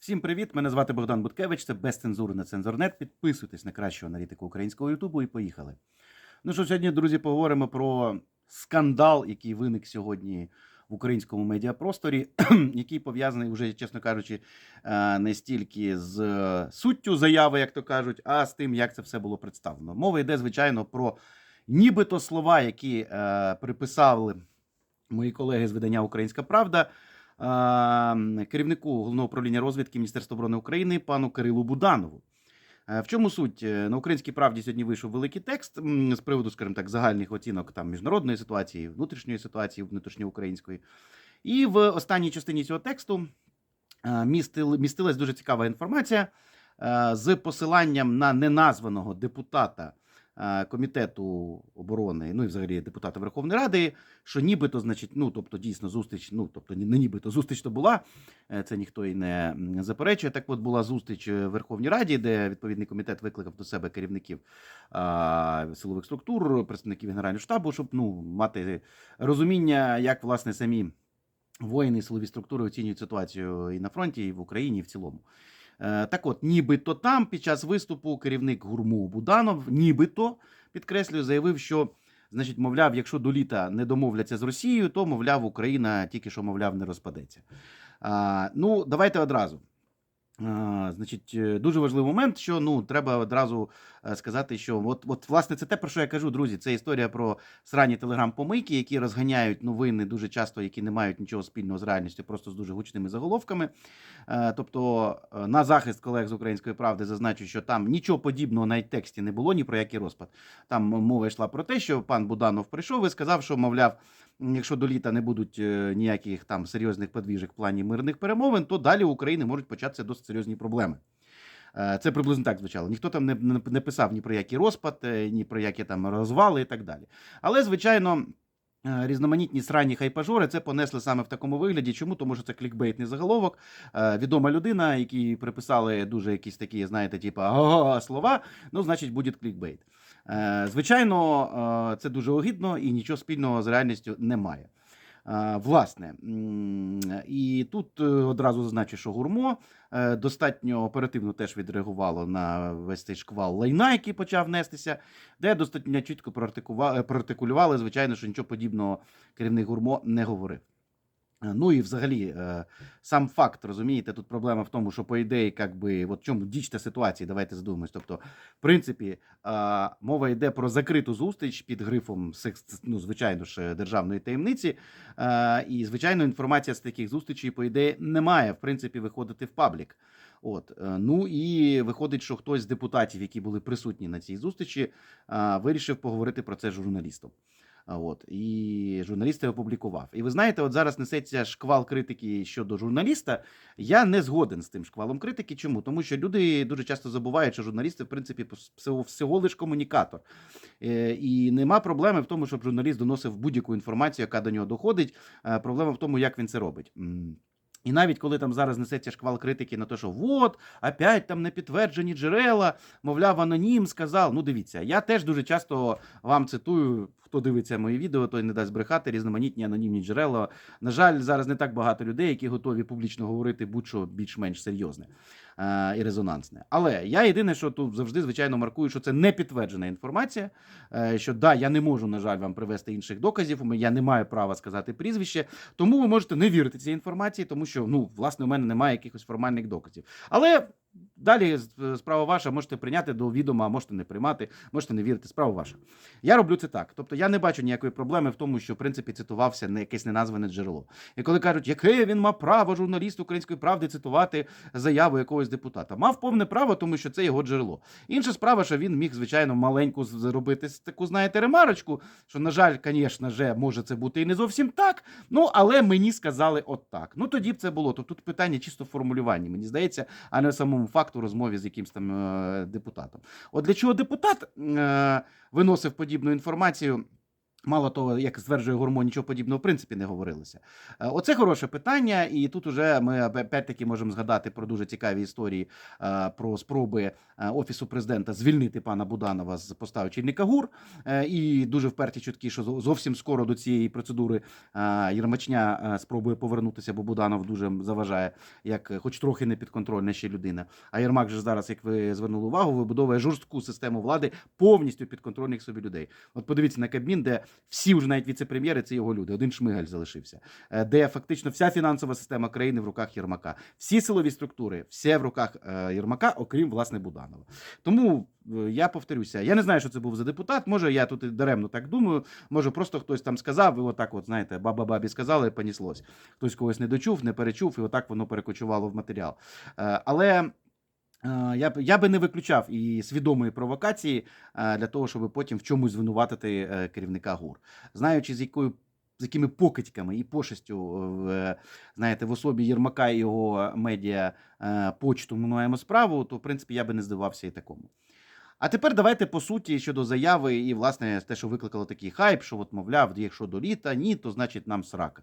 Всім привіт! Мене звати Богдан Буткевич. Це без цензури на цензорнет. Підписуйтесь на кращу аналітику українського Ютубу і поїхали. Ну що, сьогодні, друзі, поговоримо про скандал, який виник сьогодні в українському медіапросторі, який пов'язаний, вже, чесно кажучи, е, не стільки з суттю заяви, як то кажуть, а з тим, як це все було представлено. Мова йде, звичайно, про нібито слова, які е, приписали мої колеги з видання Українська Правда. Е, Керівнику головного управління розвідки Міністерства оборони України пану Кирилу Буданову. Е, В чому суть? Е, На українській правді сьогодні вийшов великий текст з приводу, скажімо так, загальних оцінок там міжнародної ситуації, внутрішньої ситуації, внутрішньоукраїнської. І в останній частині цього тексту е, містилась дуже цікава інформація з посиланням на неназваного депутата комітету оборони, ну і взагалі депутата Верховної Ради, що нібито, значить, ну тобто дійсно зустріч, ну тобто не нібито зустріч то була. е, Це ніхто і не заперечує. Так от була зустріч е, в Верховній Раді, де відповідний комітет викликав до себе керівників а, силових структур, представників Генерального штабу, щоб ну мати розуміння, як власне самі воїни і силові структури оцінюють ситуацію і на фронті, і в Україні, і в цілому. Е, Так от, нібито там під час виступу керівник гурму Буданов, нібито підкреслюю, заявив, що значить, мовляв, якщо до літа не домовляться з Росією, то мовляв, Україна тільки що мовляв не розпадеться. А, ну, давайте одразу. Значить, е, дуже важливий момент, що ну треба одразу е, сказати, що от, от власне це те, про що я кажу, друзі. Це історія про срані телеграм-помийки, які розганяють новини дуже часто, які не мають нічого спільного з реальністю, просто з дуже гучними заголовками. Е, Тобто, на захист колег з української правди зазначу, що там нічого подібного навіть тексті не було ні про який розпад. Там мова йшла про те, що пан Буданов прийшов і сказав, що мовляв. Якщо до літа не будуть е, ніяких там серйозних подвіжок в плані мирних перемовин, то далі у України можуть початися досить серйозні проблеми. Е, Це приблизно так звучало. Ніхто там не, не, писав ні про який розпад, е, ні про які там розвали і так далі. Але, звичайно. Різноманітні сранні хайпажори це понесли саме в такому вигляді. Чому? Тому що це клікбейтний заголовок. Відома людина, якій приписали дуже якісь такі, знаєте, типу слова. Ну, значить, буде клікбейт. Е, Звичайно, е, це дуже огидно і нічого спільного з реальністю немає. Е, Власне, і тут одразу зазначу, що гурмо достатньо оперативно теж відреагувало на весь цей шквал лайна, який почав нестися, де достатньо чітко проартикува- проартикулювали, звичайно, що нічого подібного керівник гурмо не говорив. Е, Ну і взагалі, е, сам факт, розумієте, тут проблема в тому, що по ідеї, як би, от чому діч та ситуації, давайте задумаємось. Тобто, в принципі, мова йде про закриту зустріч під грифом ну, звичайно ж, державної таємниці. Е, І, звичайно, інформація з таких зустрічей, по ідеї, не має, в принципі, виходити в паблік. От, ну і виходить, що хтось з депутатів, які були присутні на цій зустрічі, вирішив поговорити про це з журналістом. От і журналіст це опублікував. І ви знаєте, от зараз несеться шквал критики щодо журналіста. Я не згоден з тим шквалом критики. Чому? Тому що люди дуже часто забувають, що журналісти, в принципі, всього лиш комунікатор. Е, І нема проблеми в тому, щоб журналіст доносив будь-яку інформацію, яка до нього доходить. Е, Проблема в тому, як він це робить. І навіть коли там зараз несеться шквал критики на те, що от, опять там не підтверджені джерела, мовляв, анонім сказав. Ну, дивіться, я теж дуже часто вам цитую, хто дивиться мої відео, той не дасть брехати, різноманітні анонімні джерела. На жаль, зараз не так багато людей, які готові публічно говорити будь-що більш-менш серйозне е, і резонансне. Але я єдине, що тут завжди, звичайно, маркую, що це не підтверджена інформація. Е, що да, я не можу, на жаль, вам привести інших доказів. Я не маю права сказати прізвище, тому ви можете не вірити цій інформації, тому що ну, власне, у мене немає якихось формальних доказів. Але далі справа ваша, можете прийняти до відома, можете не приймати, можете не вірити. Справа ваша. Я роблю це так. Тобто я не бачу ніякої проблеми в тому, що в принципі цитувався не якесь неназване джерело. І коли кажуть, яке він мав право журналіст української правди цитувати заяву якогось депутата, мав повне право, тому що це його джерело. Інша справа, що він міг, звичайно, маленьку зробити таку, знаєте, ремарочку, що, на жаль, звісно же, може це бути і не зовсім так. Ну, але мені сказали от так. Ну тоді б це було. Тобто тут питання чисто в формулюванні, мені здається, а не в самому факту розмові з якимсь там е, депутатом. От для чого депутат е, виносив подібну інформацію? Мало того, як стверджує Гурмо, нічого подібного в принципі не говорилося. Е, Оце хороше питання, і тут уже ми опять-таки можемо згадати про дуже цікаві історії е, про спроби е, офісу президента звільнити пана Буданова з поста очільника ГУР. І дуже вперті чутки, що зовсім скоро до цієї процедури Єрмачня спробує повернутися, бо Буданов дуже заважає, як хоч трохи не підконтрольна ще людина. А Єрмак же зараз, як ви звернули увагу, вибудовує жорстку систему влади повністю підконтрольних собі людей. От подивіться на Кабмін, де всі вже навіть віце-прем'єри це його люди. Один шмигаль залишився, Е, де фактично вся фінансова система країни в руках Єрмака, всі силові структури, все в руках е, Єрмака, окрім власне Буданова. Тому е, я повторюся, я не знаю, що це був за депутат. Може, я тут даремно так думаю. Може, просто хтось там сказав, і отак, от знаєте, баба бабі сказали, і поніслось. Хтось когось не дочув, не перечув, і отак воно перекочувало в матеріал. Але. Е, Я б я би не виключав і свідомої провокації е, для того, щоб потім в чомусь звинуватити е, керівника ГУР, знаючи з якою з якими покидьками і пошестю знаєте, в особі Єрмака і його медіа почту ми маємо справу, то в принципі я би не здивався і такому. А тепер давайте по суті щодо заяви і власне те, що викликало такий хайп, що от, мовляв, якщо до літа, ні, то значить нам срака.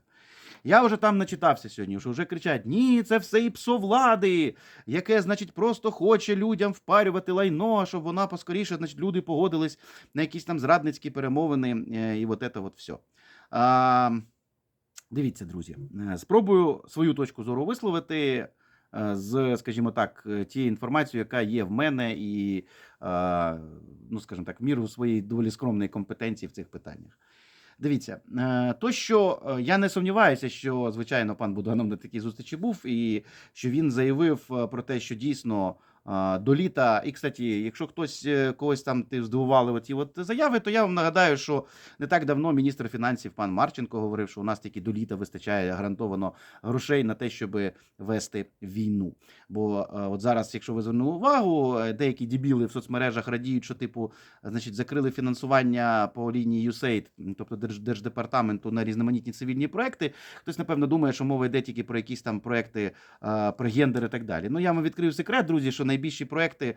Я вже там начитався сьогодні, що вже кричать: ні, це все і псо влади, яке, значить, просто хоче людям впарювати лайно, щоб вона поскоріше, значить, люди погодились на якісь там зрадницькі перемовини, е, і от це от все. А, дивіться, друзі, е, спробую свою точку зору висловити з, скажімо так, е, тією інформацією, яка є в мене, і, е, ну, скажімо так, в міру своєї доволі скромної компетенції в цих питаннях. Дивіться, е, то що е, я не сумніваюся, що звичайно пан Буданов на такій зустрічі був, і що він заявив е, про те, що дійсно е, до літа. І кстати, якщо хтось е, когось там ти здивували оті от заяви, то я вам нагадаю, що не так давно міністр фінансів пан Марченко говорив, що у нас тільки до літа вистачає гарантовано грошей на те, щоб вести війну. Бо е, от зараз, якщо ви звернули увагу, е, деякі дебіли в соцмережах радіють, що типу, значить, закрили фінансування по лінії USAID, тобто Держ- держдепартаменту на різноманітні цивільні проекти. Хтось, напевно, думає, що мова йде тільки про якісь там проекти про гендер і так далі. Ну я вам відкрию секрет, друзі, що найбільші проекти е,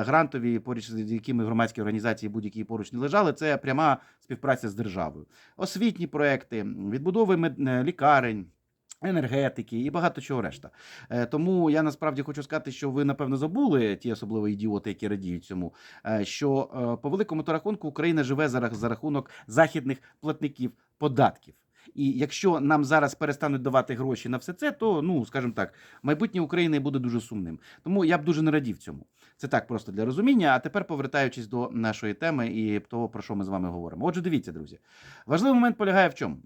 грантові, поруч з якими громадські організації будь-які поруч не лежали, це пряма співпраця з державою. Освітні проекти, відбудови мед- е, лікарень. Енергетики і багато чого решта. Е, Тому я насправді хочу сказати, що ви напевно забули ті особливо ідіоти, які радіють цьому. Що по великому то рахунку Україна живе за рахунок західних платників податків. І якщо нам зараз перестануть давати гроші на все це, то ну скажімо так, майбутнє України буде дуже сумним. Тому я б дуже не радів цьому. Це так просто для розуміння. А тепер повертаючись до нашої теми і того, про що ми з вами говоримо. Отже, дивіться, друзі, важливий момент полягає в чому.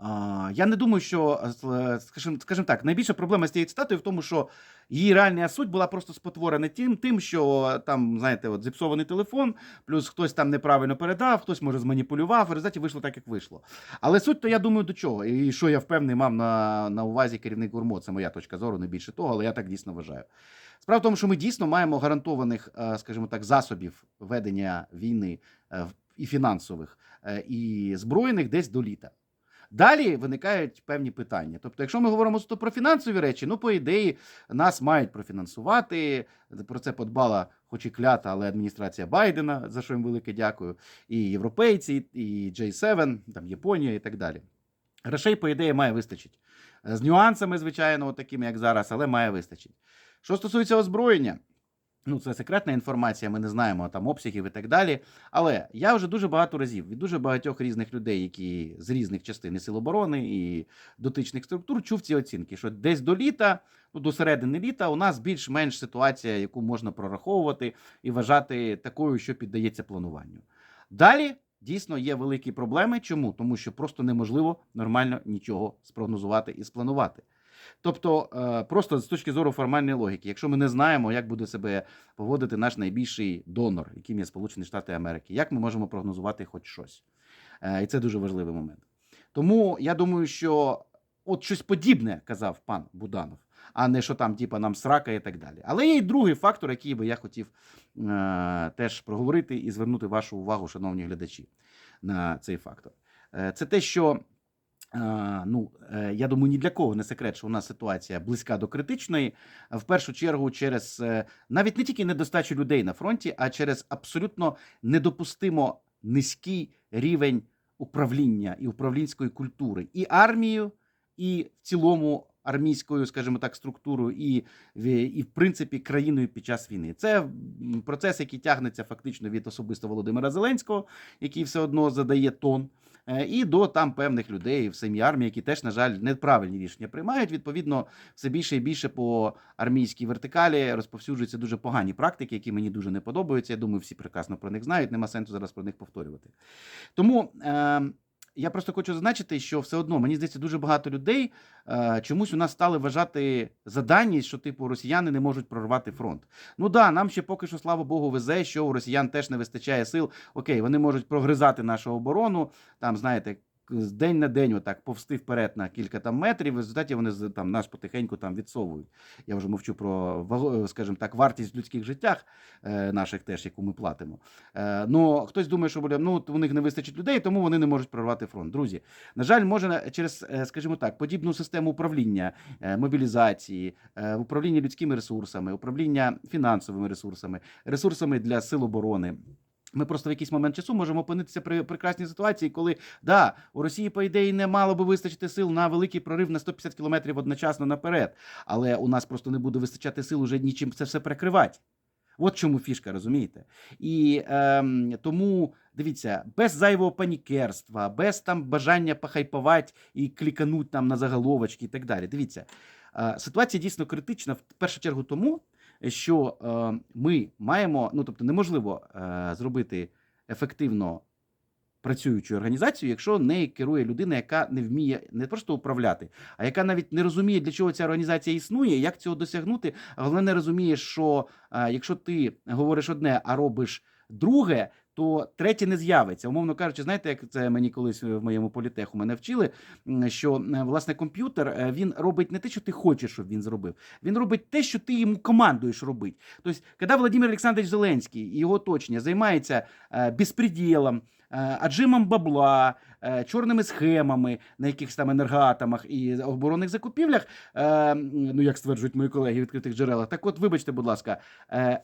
Е, Я не думаю, що, е, скажімо, скажімо так, найбільша проблема з цією цитатою в тому, що її реальна суть була просто спотворена тим, тим, що там, знаєте, от зіпсований телефон, плюс хтось там неправильно передав, хтось може зманіпулював, в результаті вийшло так, як вийшло. Але суть, то я думаю, до чого. І що я впевнений мав на, на увазі керівник Гурмо, це моя точка зору, не більше того, але я так дійсно вважаю. Справа в тому, що ми дійсно маємо гарантованих, е, скажімо так, засобів ведення війни е, і фінансових, е, і збройних десь до літа. Далі виникають певні питання. Тобто, якщо ми говоримо про фінансові речі, ну, по ідеї, нас мають профінансувати. Про це подбала, хоч і клята, але адміністрація Байдена, за що їм велике дякую, і європейці, і J7, там Японія і так далі. Грошей, по ідеї, має вистачити. З нюансами, звичайно, такими, як зараз, але має вистачити. Що стосується озброєння, ну це секретна інформація, ми не знаємо там обсягів і так далі. Але я вже дуже багато разів від дуже багатьох різних людей, які з різних частин сил оборони і дотичних структур, чув ці оцінки, що десь до літа, ну до середини літа, у нас більш-менш ситуація, яку можна прораховувати і вважати такою, що піддається плануванню. Далі. Дійсно є великі проблеми. Чому? Тому що просто неможливо нормально нічого спрогнозувати і спланувати. Тобто, е, просто з точки зору формальної логіки, якщо ми не знаємо, як буде себе поводити наш найбільший донор, яким є Сполучені Штати Америки, як ми можемо прогнозувати хоч щось? Е, І це дуже важливий момент. Тому я думаю, що от щось подібне казав пан Буданов, а не що там, типа, нам срака і так далі. Але є й другий фактор, який би я хотів е, теж проговорити і звернути вашу увагу, шановні глядачі, на цей фактор. Е, це те, що. Е, Ну, е, я думаю, ні для кого не секрет, що у нас ситуація близька до критичної. В першу чергу, через е, навіть не тільки недостачу людей на фронті, а через абсолютно недопустимо низький рівень управління і управлінської культури і армією, і в цілому армійською, скажімо так, структурою, і, і в принципі країною під час війни. Це процес, який тягнеться фактично від особисто Володимира Зеленського, який все одно задає тон. Е, І до там певних людей в самій армії, які теж, на жаль, неправильні рішення приймають. Відповідно, все більше і більше по армійській вертикалі розповсюджуються дуже погані практики, які мені дуже не подобаються. Я думаю, всі прекрасно про них знають. Нема сенсу зараз про них повторювати. Тому е, я просто хочу зазначити, що все одно мені здається, дуже багато людей е, чомусь у нас стали вважати за що типу росіяни не можуть прорвати фронт. Ну да, нам ще поки що, слава Богу, везе, що у росіян теж не вистачає сил. Окей, вони можуть прогризати нашу оборону. Там, знаєте, з день на день, отак повсти вперед на кілька там метрів. В результаті вони там нас потихеньку там відсовують. Я вже мовчу про ваго- скажімо так, вартість в людських життях е, наших теж, яку ми платимо. Е, ну хтось думає, що ну у них не вистачить людей, тому вони не можуть прорвати фронт. Друзі, на жаль, можна через, е, скажімо так, подібну систему управління, е, мобілізації, е, управління людськими ресурсами, управління фінансовими ресурсами, ресурсами для сил оборони. Ми просто в якийсь момент часу можемо опинитися при прекрасній ситуації, коли да, у Росії, по ідеї, не мало би вистачити сил на великий прорив на 150 кілометрів одночасно наперед. Але у нас просто не буде вистачати сил уже нічим це все прикривати. От чому фішка, розумієте? І ем, тому дивіться, без зайвого панікерства, без там бажання похайпувати і клікануть там на заголовочки і так далі. Дивіться, е, ситуація дійсно критична в першу чергу тому, що е, ми маємо, ну тобто, неможливо е, зробити ефективно працюючу організацію, якщо не керує людина, яка не вміє не просто управляти, а яка навіть не розуміє, для чого ця організація існує, як цього досягнути. Головне не розуміє, що е, якщо ти говориш одне, а робиш друге. То третє не з'явиться. Умовно кажучи, знаєте, як це мені колись в моєму політеху мене вчили, що е, власне комп'ютер е, він робить не те, що ти хочеш, щоб він зробив. Він робить те, що ти йому командуєш робити. Тобто, коли Володимир Олександрович Зеленський і його оточення займається е, безпреділом, аджимом бабла, чорними схемами на якихось там енергоатомах і оборонних закупівлях, ну як стверджують мої колеги в відкритих джерелах. Так, от, вибачте, будь ласка,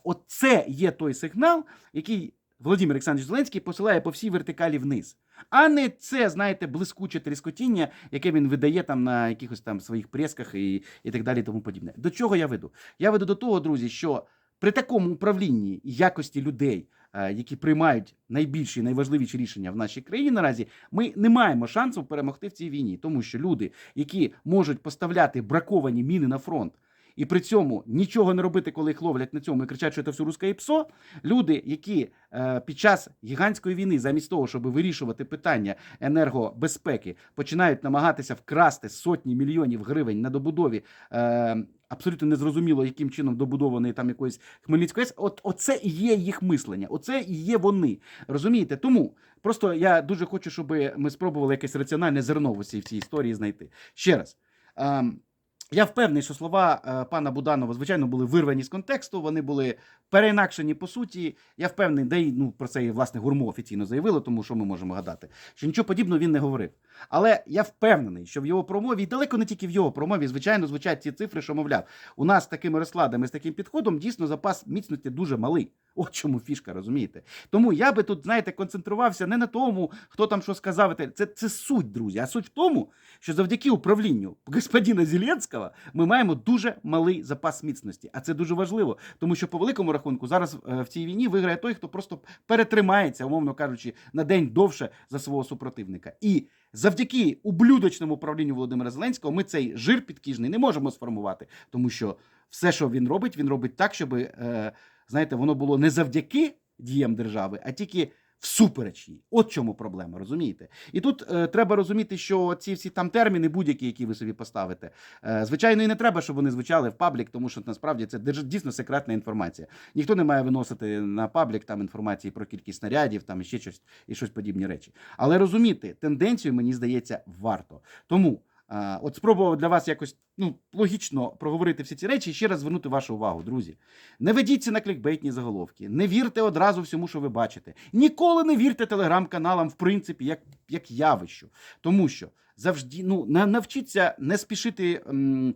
оце є той сигнал, який. Володимир Олександрович Зеленський посилає по всій вертикалі вниз, а не це, знаєте, блискуче тріскотіння, яке він видає там на якихось там своїх пресках і, і так далі, і тому подібне. До чого я веду? Я веду до того, друзі, що при такому управлінні якості людей, е, які приймають найбільші, найважливіші рішення в нашій країні наразі, ми не маємо шансу перемогти в цій війні, тому що люди, які можуть поставляти браковані міни на фронт. І при цьому нічого не робити, коли їх ловлять на цьому і кричать, що це все русське ПСО. Люди, які е, під час гігантської війни, замість того, щоб вирішувати питання енергобезпеки, починають намагатися вкрасти сотні мільйонів гривень на добудові. Е, Абсолютно незрозуміло, яким чином добудований там якоїсь Хмельницької АЕС. От оце і є їх мислення, оце і є вони. Розумієте? Тому просто я дуже хочу, щоб ми спробували якесь раціональне зерно в цій історії знайти. Ще раз. Я впевнений, що слова е, пана Буданова, звичайно, були вирвані з контексту, вони були переінакшені по суті. Я впевнений, де й ну про це і власне гурмо офіційно заявило, тому що ми можемо гадати, що нічого подібного він не говорив. Але я впевнений, що в його промові, і далеко не тільки в його промові, звичайно, звучать ці цифри, що мовляв, у нас з такими розкладами, з таким підходом дійсно запас міцності дуже малий. От чому фішка, розумієте? Тому я би тут, знаєте, концентрувався не на тому, хто там що сказав. Це, це суть, друзі. А суть в тому, що завдяки управлінню господина Зеленського ми маємо дуже малий запас міцності. А це дуже важливо, тому що по великому рахунку зараз е, в цій війні виграє той, хто просто перетримається, умовно кажучи, на день довше за свого супротивника. І завдяки ублюдочному управлінню Володимира Зеленського ми цей жир підкіжний не можемо сформувати, тому що все, що він робить, він робить так, щоб, е, знаєте, воно було не завдяки діям держави, а тільки всупереч їй. От чому проблема, розумієте? І тут е, треба розуміти, що ці всі там терміни, будь-які, які ви собі поставите, е, звичайно, і не треба, щоб вони звучали в паблік, тому що насправді це дійсно секретна інформація. Ніхто не має виносити на паблік там інформації про кількість снарядів, там і ще щось і щось подібні речі. Але розуміти тенденцію, мені здається, варто. Тому. От спробував для вас якось ну, логічно проговорити всі ці речі і ще раз звернути вашу увагу, друзі. Не ведіться на клікбейтні заголовки, не вірте одразу всьому, що ви бачите. Ніколи не вірте телеграм-каналам, в принципі, як, як явищу. Тому що завжди ну, на- навчіться не спішити м,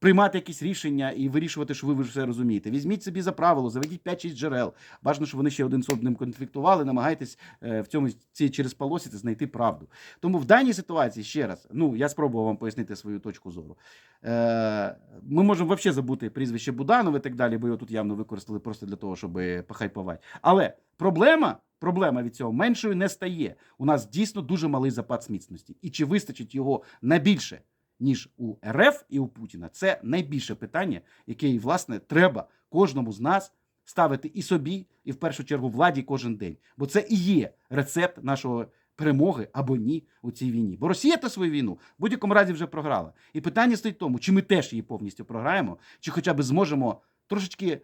приймати якісь рішення і вирішувати, що ви вже все розумієте. Візьміть собі за правило, заведіть 5-6 джерел. Бажано, щоб вони ще один з одним конфліктували, намагайтесь е, в цьому ці через полосіти знайти правду. Тому в даній ситуації ще раз, ну я спробував вам пояснити свою точку зору. Е, ми можемо взагалі забути прізвище Буданов і так далі, бо його тут явно використали просто для того, щоб похайпувати. Але проблема. Проблема від цього меншою не стає. У нас дійсно дуже малий запас міцності. І чи вистачить його на більше, ніж у РФ і у Путіна, це найбільше питання, яке, власне, треба кожному з нас ставити і собі, і в першу чергу владі кожен день. Бо це і є рецепт нашого перемоги або ні у цій війні. Бо Росія та свою війну в будь-якому разі вже програла. І питання стоїть в тому, чи ми теж її повністю програємо, чи хоча б зможемо трошечки,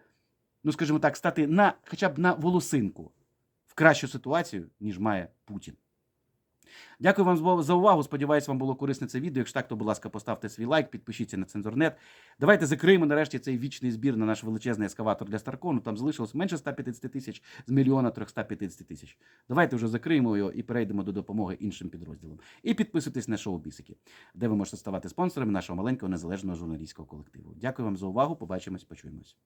ну скажімо так, стати на хоча б на волосинку в кращу ситуацію, ніж має Путін. Дякую вам за- увагу. Сподіваюсь, вам було корисне це відео. Якщо так, то, будь ласка, поставте свій лайк, підпишіться на Цензорнет. Давайте закриємо нарешті цей вічний збір на наш величезний ескаватор для Старкону. Там залишилось менше 150 тисяч з мільйона 350 тисяч. Давайте вже закриємо його і перейдемо до допомоги іншим підрозділам. І підписуйтесь на шоу Бісики, де ви можете ставати спонсорами нашого маленького незалежного журналістського колективу. Дякую вам за увагу. Побачимось, почуємось.